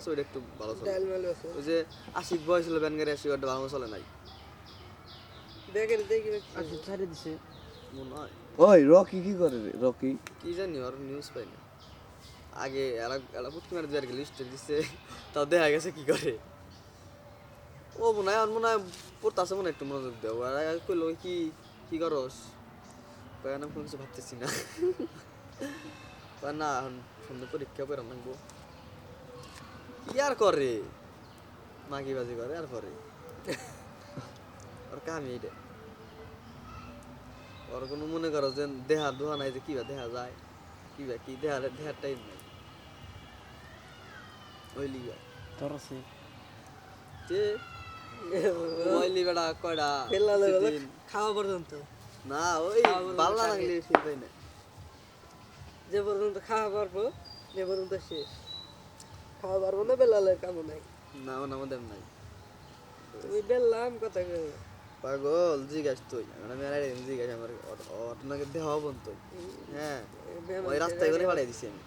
আছে ওইটা একটু ভালো চলে। ডাল মাল আছে। ওই যে আশিক বয়স হলো ব্যান গাড়ি আসি ওটা ভালো চলে নাই। দেখেন দেখি আচ্ছা ছাড়ে দিছে। মনে হয়। ওই রকি কি করে রে রকি? কি জানি আর নিউজ পাই না। আগে এলা এলা পুটকি মারে দিয়ে আর কি লিস্টে তাও দেখা গেছে কি করে। ও মনে হয় আর মনে হয় পড়তাছে মনে একটু মনোযোগ আর আগে কইলো কি কি করস? কয় না কোনো কিছু ভাবতেছি না। না এখন সামনে পরীক্ষা করে নাকবো কি আর করে? মাগি বাজি করে আর করে? আর কামি এটা। ওর কোনো মনে করো যে দেহা দোহা নাই যে কিবা দেখা যায়। কিবা কি দেহা দেহার টাইম নাই। তোর আছে? যে ওই লিবাটা কয়টা ফেলা লাগল খাওয়া পর্যন্ত। না ওই বাল্লা লাগলে ফিল না। যে পর্যন্ত খাওয়া পারব যে পর্যন্ত শেষ। খাওয়া পারব না বেলালের কামও নাই। না আমার আমাদের নাই। তুমি বেললাম কথা কই পাগল জিজ্ঞাস তুই। আমি আর জিজ্ঞাস আমার অটনাকে দেওয়া হবন তুই হ্যাঁ ওই রাস্তায় করে দিছি আমি।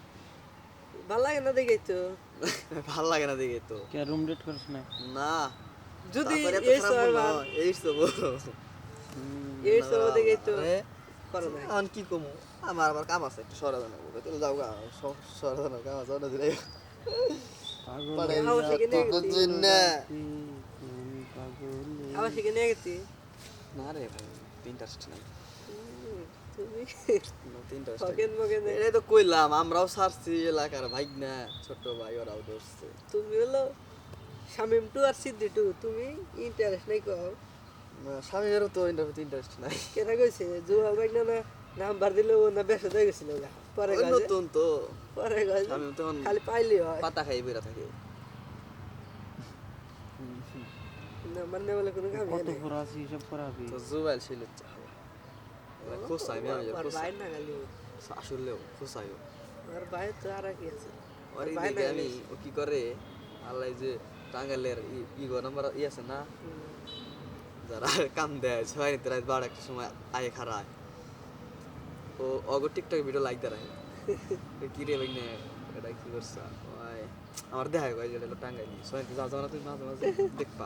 ভালো লাগে না দেখেই তো? ভালো লাগে না দেখে তো। কে রুম ডেট করিস না? না। যদি এই খারাপ সময় বলল, বা- এই সব। এই দেখেই তো এখন কি কমু? আমার আবার কাম আছে একটু সরা জানাব তুমি যাও গা সরা কাম আছে ওটা দিলে আবার সেখানে গেছি। না? রে ভাই ইন্টারেস্ট নাই হুম, তুমি ইন্টারেস্ট ফকেন মকেন এটাই তো কইলাম আমরাও সারছি এলাকার ভাই না ছোট ভাই ওরাও ধরছে। তুমি হলো শামিম টু আর সিদ্ধি টু তুমি ইন্টারেস্ট নাই কও। না, স্বামীরও তো ইন্টারেস্ট নাই কেনা কইছে? জুয়া না না নাম্বার দিলে ও না বেসা দিয়ে গেছিল পরে নতুন তো। পরে আমি তখন খালি পাইলি হয়। পাতা খাই বেরা থাকে। নাম্বার নেই বলে কোনো কাম কত সব পড়াবি তো জুবাইল ছিল খোসাই আমি আমি আর বাইর না খালি। আসলেও খোসাইও আর বাইর তো আর কি আছে। দিকে আমি ও কি করে? আল্লাহ যে টাঙ্গালের ই- ইগো নাম্বার ই আছে না। যারা কাম দেয় ছয় নিতে রাত বারো একটা সময় আয়ে খারায় ও অগর টিকটক ভিডিও লাইক দেয় কি রে ভাই এটা কি করছ? আমার দেখা কয় যেটা যাও না তুমি মাঝে মাঝে দেখবা।